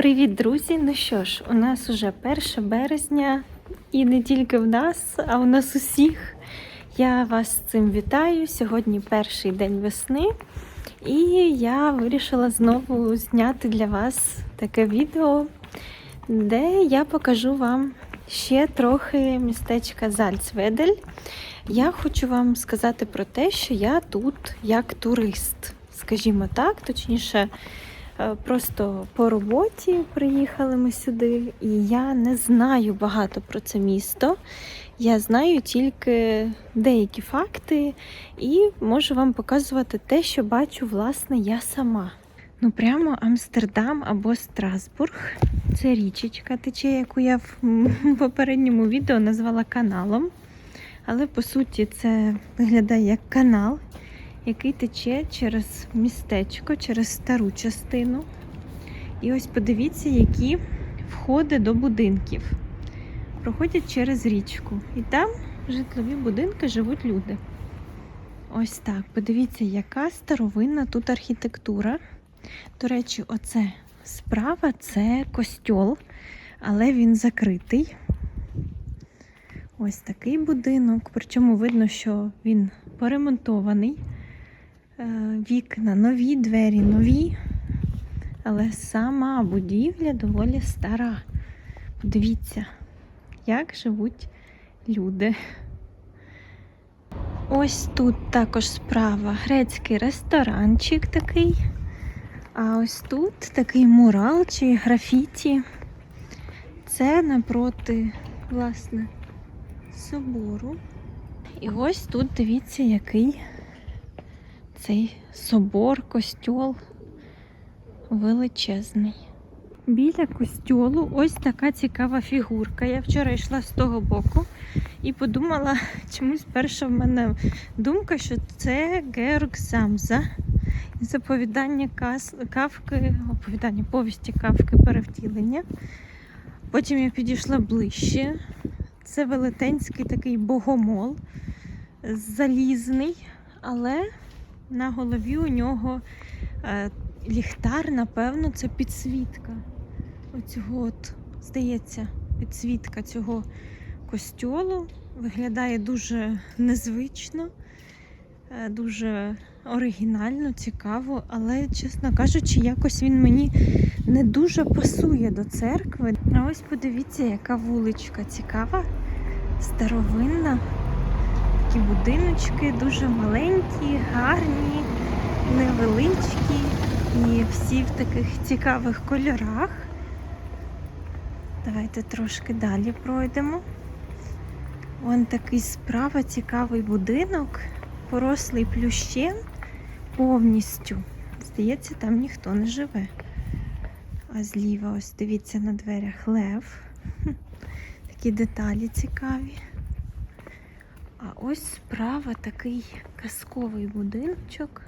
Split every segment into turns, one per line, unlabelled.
Привіт, друзі! Ну що ж, у нас уже 1 березня, і не тільки в нас, а у нас усіх. Я вас з цим вітаю. Сьогодні перший день весни, і я вирішила знову зняти для вас таке відео, де я покажу вам ще трохи містечка Зальцведель. Я хочу вам сказати про те, що я тут як турист, скажімо так, точніше. Е, Просто по роботі приїхали ми сюди, і я не знаю багато про це місто. Я знаю тільки деякі факти і можу вам показувати те, що бачу, власне, я сама. Ну, прямо Амстердам або Страсбург. Це річечка тече, яку я в попередньому відео назвала каналом. Але по суті це виглядає як канал, який тече через містечко, через стару частину. І ось подивіться, які входи до будинків. Проходять через річку. І там житлові будинки живуть люди. Ось так. Подивіться, яка старовинна тут архітектура. До речі, оце справа це костьол, але він закритий. Ось такий будинок. Причому видно, що він поремонтований. Е, Вікна нові, двері нові, але сама будівля доволі стара. Подивіться, як живуть люди. Ось тут також справа грецький ресторанчик такий. А ось тут такий мурал чи графіті. Це напроти, власне, собору. І ось тут дивіться, який цей собор, костьол величезний. Біля костьолу ось така цікава фігурка. Я вчора йшла з того боку і подумала, чомусь перша в мене думка, що це Георг Самза. Із оповідання Кавки, оповідання повісті Кавки перевтілення. Потім я підійшла ближче. Це велетенський такий богомол, залізний, але на голові у нього е, ліхтар, напевно, це підсвітка. Оцього от, здається, підсвітка цього костьолу виглядає дуже незвично, е, дуже оригінально, цікаво, але, чесно кажучи, якось він мені не дуже пасує до церкви. А ось подивіться, яка вуличка цікава, старовинна. Такі будиночки дуже маленькі, гарні, невеличкі і всі в таких цікавих кольорах. Давайте трошки далі пройдемо. Вон такий справа цікавий будинок, порослий плющем повністю. Здається, там ніхто не живе. А зліва, ось дивіться на дверях лев. Такі деталі цікаві. А ось справа такий казковий будиночок.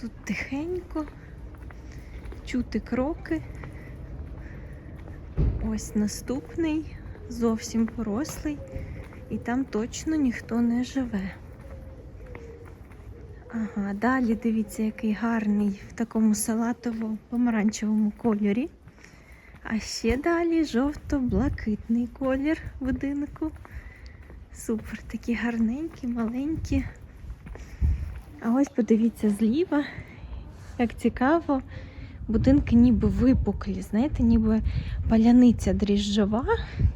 Тут тихенько, чути кроки. Ось наступний, зовсім порослий, і там точно ніхто не живе. Ага, далі дивіться, який гарний в такому салатово-помаранчевому кольорі. А ще далі жовто-блакитний колір будинку. Супер, такі гарненькі, маленькі. А ось подивіться зліва, як цікаво, будинки ніби випуклі, знаєте, ніби паляниця дріжджова,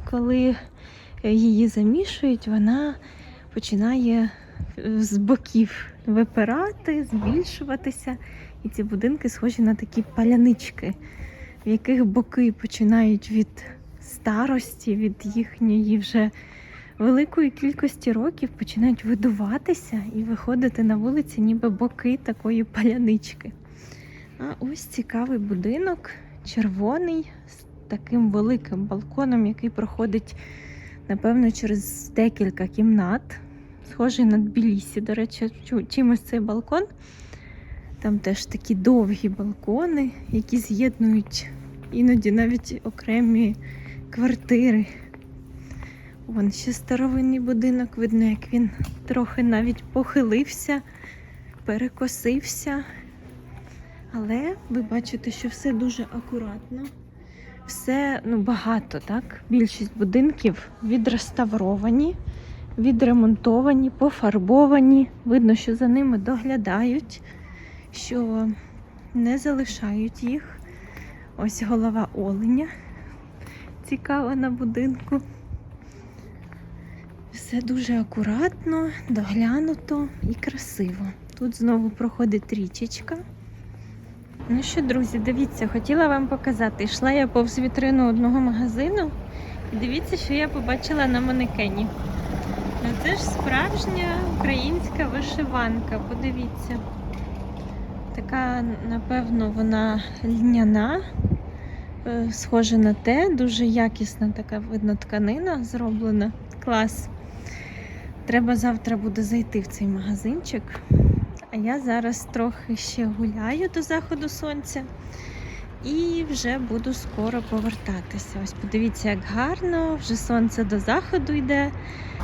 коли її замішують, вона починає е, з боків випирати, збільшуватися. І ці будинки схожі на такі палянички, в яких боки починають від старості, від їхньої вже великої кількості років починають видуватися і виходити на вулиці, ніби боки такої палянички. А ось цікавий будинок, червоний, з таким великим балконом, який проходить, напевно, через декілька кімнат. Схожий на Тбілісі, до речі, чимось цей балкон. Там теж такі довгі балкони, які з'єднують іноді навіть окремі квартири. Вон ще старовинний будинок, видно, як він трохи навіть похилився, перекосився. Але ви бачите, що все дуже акуратно. Все ну, багато, так? Більшість будинків відреставровані, відремонтовані, пофарбовані. Видно, що за ними доглядають, що не залишають їх. Ось голова оленя. Цікава на будинку. Все дуже акуратно, доглянуто і красиво. Тут знову проходить річечка. Ну що, друзі, дивіться, хотіла вам показати. Йшла я повз вітрину одного магазину, і дивіться, що я побачила на манекені. Ну це ж справжня українська вишиванка. Подивіться. Така, напевно, вона льняна, е, схожа на те, дуже якісна така видно тканина зроблена. Клас. Треба завтра буде зайти в цей магазинчик. А я зараз трохи ще гуляю до заходу сонця і вже буду скоро повертатися. Ось подивіться, як гарно, вже сонце до заходу йде.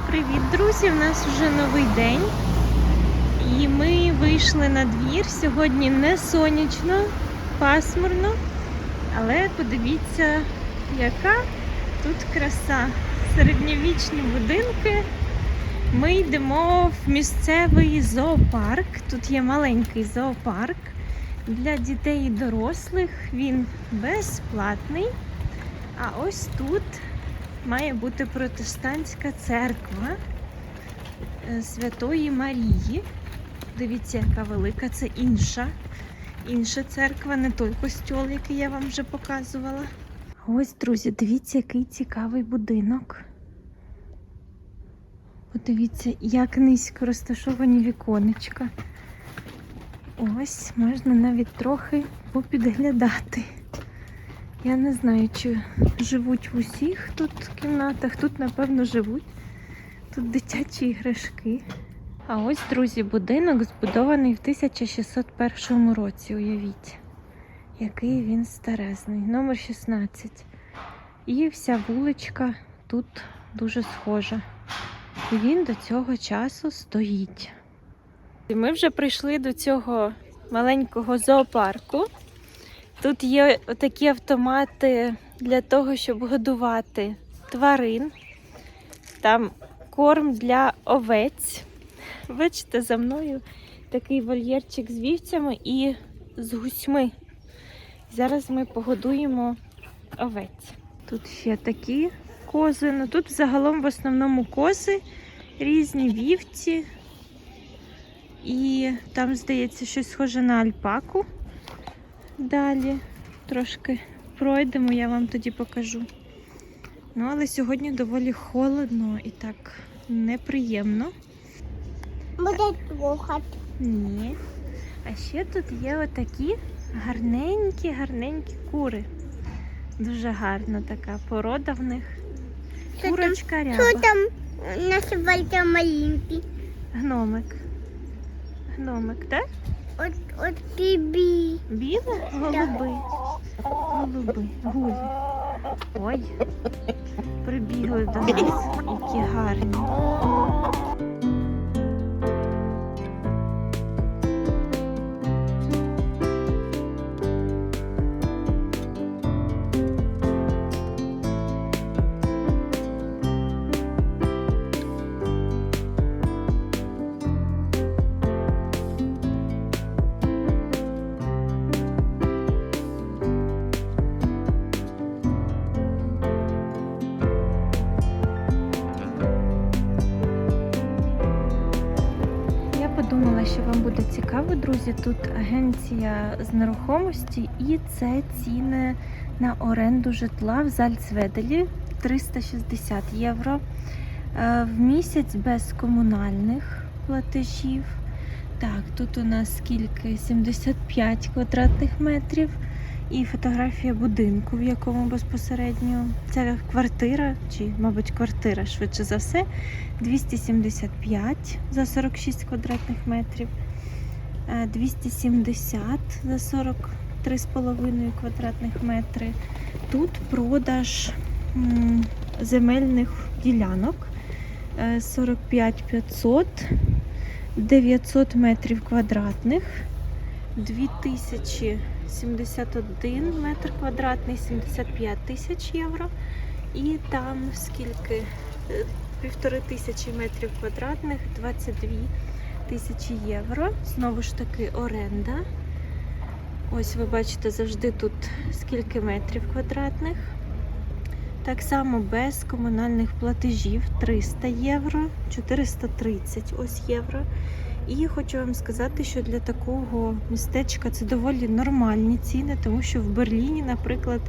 Привіт, друзі! У нас вже новий день. І ми вийшли на двір. Сьогодні не сонячно, пасмурно. Але подивіться, яка тут краса. Середньовічні будинки. Ми йдемо в місцевий зоопарк. Тут є маленький зоопарк для дітей і дорослих. Він безплатний. А ось тут має бути протестантська церква е, Святої Марії. Дивіться, яка велика, це інша. Інша церква, не той костьол, який я вам вже показувала. Ось, друзі, дивіться, який цікавий будинок. Подивіться, як низько розташовані віконечка. Ось, можна навіть трохи попідглядати. Я не знаю, чи живуть в усіх тут кімнатах. Тут, напевно, живуть. Тут дитячі іграшки. А ось, друзі, будинок збудований в 1601 році, уявіть, який він старезний. Номер 16. І вся вуличка тут дуже схожа. І він до цього часу стоїть. І ми вже прийшли до цього маленького зоопарку. Тут є такі автомати для того, щоб годувати тварин. Там корм для овець. Бачите, за мною такий вольєрчик з вівцями і з гусьми. Зараз ми погодуємо овець. Тут ще такі кози. Ну тут загалом в основному кози, різні вівці. І там, здається, щось схоже на альпаку. Далі трошки пройдемо, я вам тоді покажу. Ну, але сьогодні доволі холодно і так неприємно.
Буде слухати.
Ні. А ще тут є отакі гарненькі, гарненькі кури. Дуже гарна така порода в них.
Що?
Курочка
Що
ряба.
там називається маленький?
Гномик. Гномик, так?
От, от бі.
Біле? Голуби. Голуби. Гулі. Ой. Прибігли до нас. Які гарні. Друзі. Тут агенція з нерухомості і це ціни на оренду житла в Зальцведелі 360 євро е, в місяць без комунальних платежів. Так, тут у нас скільки? 75 квадратних метрів. І фотографія будинку, в якому безпосередньо це квартира, чи, мабуть, квартира швидше за все, 275 за 46 квадратних метрів, 270 за 43,5 квадратних метри. Тут продаж земельних ділянок е, 45 500, 900 метрів квадратних. 2071 метр квадратний, 75 тисяч євро. І там скільки? Е, Півтори тисячі метрів квадратних, 22 тисячі євро. Знову ж таки оренда. Ось ви бачите завжди тут скільки метрів квадратних. Так само без комунальних платежів 300 євро, 430 ось євро. І хочу вам сказати, що для такого містечка це доволі нормальні ціни, тому що в Берліні, наприклад,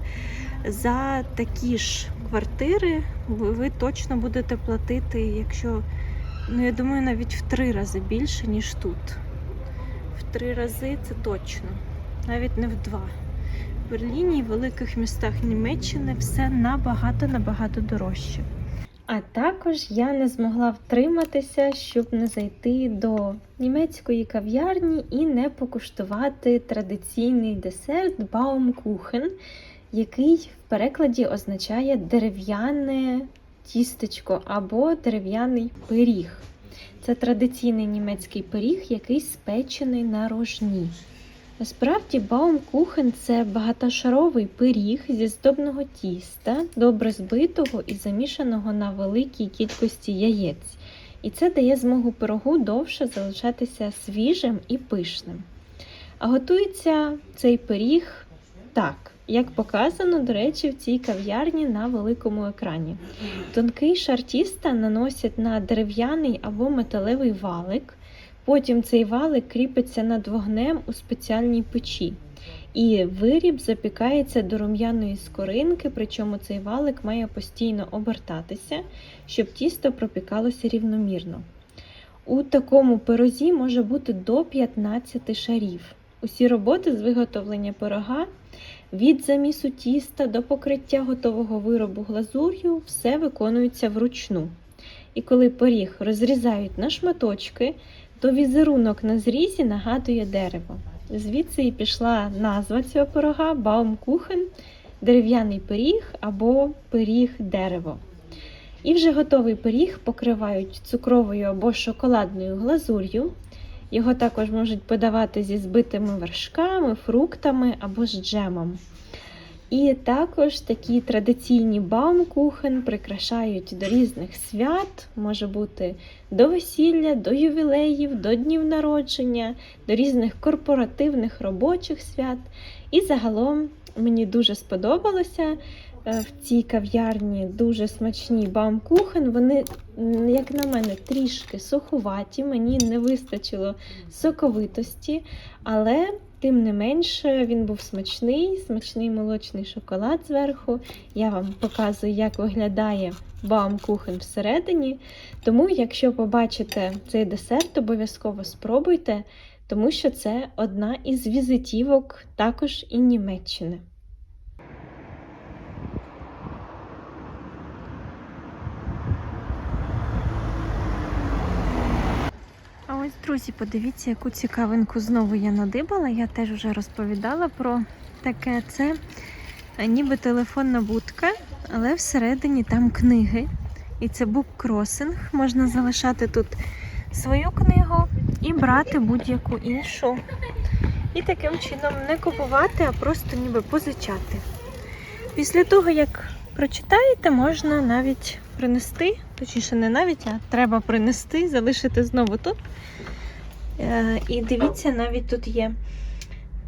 за такі ж квартири ви, точно будете платити, якщо, ну я думаю, навіть в три рази більше, ніж тут. В три рази це точно, навіть не в два. В Берліні і великих містах Німеччини все набагато набагато дорожче. А також я не змогла втриматися, щоб не зайти до німецької кав'ярні і не покуштувати традиційний десерт Baumkuchen, який в перекладі означає дерев'яне тістечко або дерев'яний пиріг. Це традиційний німецький пиріг, який спечений на рожні. Насправді Baumkuchen – це багатошаровий пиріг зі здобного тіста, добре збитого і замішаного на великій кількості яєць. І це дає змогу пирогу довше залишатися свіжим і пишним. А готується цей пиріг так, як показано, до речі, в цій кав'ярні на великому екрані. Тонкий шар тіста наносять на дерев'яний або металевий валик. Потім цей валик кріпиться над вогнем у спеціальній печі. І виріб запікається до рум'яної скоринки, причому цей валик має постійно обертатися, щоб тісто пропікалося рівномірно. У такому пирозі може бути до 15 шарів. Усі роботи з виготовлення пирога від замісу тіста до покриття готового виробу глазур'ю все виконується вручну. І коли пиріг розрізають на шматочки, то візерунок на зрізі нагадує дерево. Звідси і пішла назва цього пирога Baumkuchen – дерев'яний пиріг або пиріг дерево. І вже готовий пиріг покривають цукровою або шоколадною глазур'ю. Його також можуть подавати зі збитими вершками, фруктами або з джемом. І також такі традиційні баумкухен прикрашають до різних свят, може бути до весілля, до ювілеїв, до днів народження, до різних корпоративних робочих свят. І загалом мені дуже сподобалося в цій кав'ярні дуже смачні баумкухен. Вони, як на мене, трішки сухуваті, мені не вистачило соковитості, але тим не менше він був смачний, смачний молочний шоколад зверху. Я вам показую, як виглядає баумкухен всередині. Тому, якщо побачите цей десерт, обов'язково спробуйте, тому що це одна із візитівок також і Німеччини. Ось, друзі, подивіться, яку цікавинку знову я надибала. Я теж вже розповідала про таке. Це е, ніби телефонна будка, але всередині там книги. І це буккросинг. Можна залишати тут свою книгу і брати будь-яку іншу. І таким чином не купувати, а просто ніби позичати. Після того, як прочитаєте, можна навіть принести, точніше, не навіть, а треба принести, залишити знову тут. Е, І дивіться, навіть тут є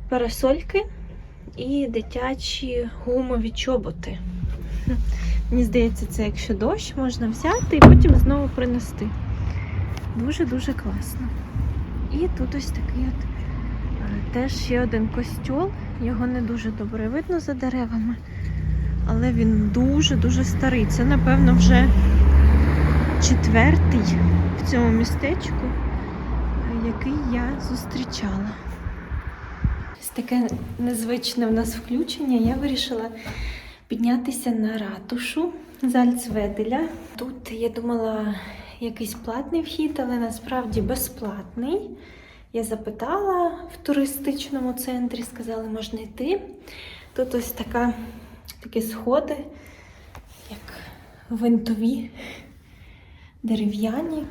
парасольки і дитячі гумові чоботи. Мені здається, це якщо дощ, можна взяти і потім знову принести. Дуже-дуже класно. І тут ось такий от е, теж ще один костьол. Його не дуже добре видно за деревами, але він дуже-дуже старий. Це, напевно, вже четвертий в цьому містечку, який я зустрічала. Ось таке незвичне в нас включення. Я вирішила піднятися на ратушу Зальцведеля. Тут я думала якийсь платний вхід, але насправді безплатний. Я запитала в туристичному центрі, сказали, можна йти. Тут ось така, такі сходи, як винтові, дерев'яні,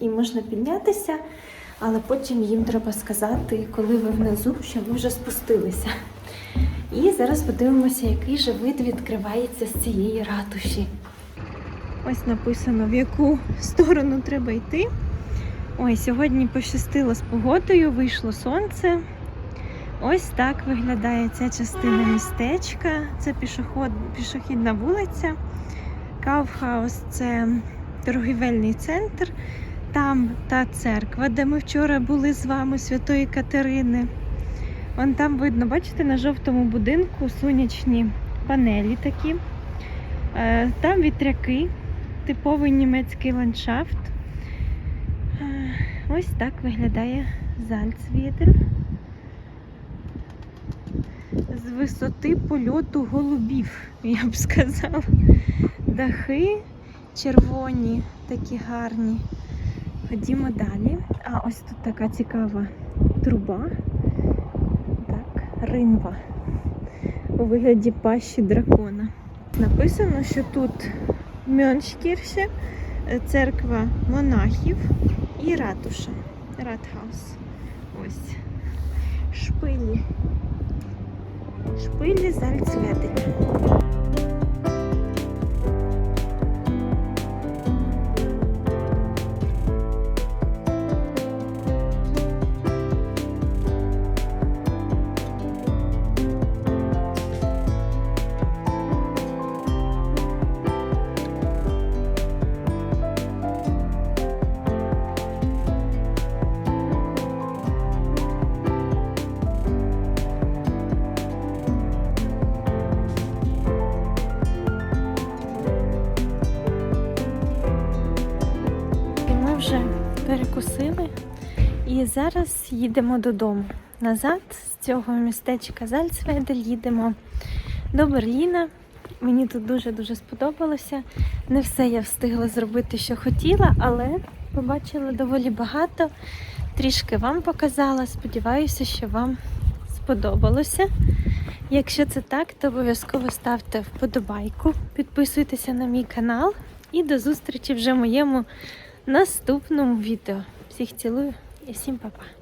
і можна піднятися. але потім їм треба сказати, коли ви внизу, що ви вже спустилися. І зараз подивимося, який же вид відкривається з цієї ратуші. Ось написано, в яку сторону треба йти. Ой, сьогодні пощастило з погодою, вийшло сонце. Ось так виглядає ця частина містечка. Це пішоход, пішохідна вулиця. Кавхаус це торгівельний центр. Там та церква, де ми вчора були з вами, Святої Катерини. Вон там видно, бачите, на жовтому будинку сонячні панелі такі. Е, Там вітряки, типовий німецький ландшафт. Е, Ось так виглядає Зальцвєдель. З висоти польоту голубів, я б сказала. Дахи червоні, такі гарні. Ходімо далі. А ось тут така цікава труба. Так, ринва. У вигляді пащі дракона. Написано, що тут Мьоншкірше, церква монахів і ратуша. Ратхаус. Ось. Шпилі. Шпилі Зальцведеля. Перекусили і зараз їдемо додому. Назад з цього містечка Зальцведель їдемо до Берліна. Мені тут дуже-дуже сподобалося. Не все я встигла зробити, що хотіла, але побачила доволі багато. Трішки вам показала. Сподіваюся, що вам сподобалося. Якщо це так, то обов'язково ставте вподобайку, підписуйтеся на мій канал і до зустрічі вже в моєму наступному відео. Всіх цілую і всім па-па!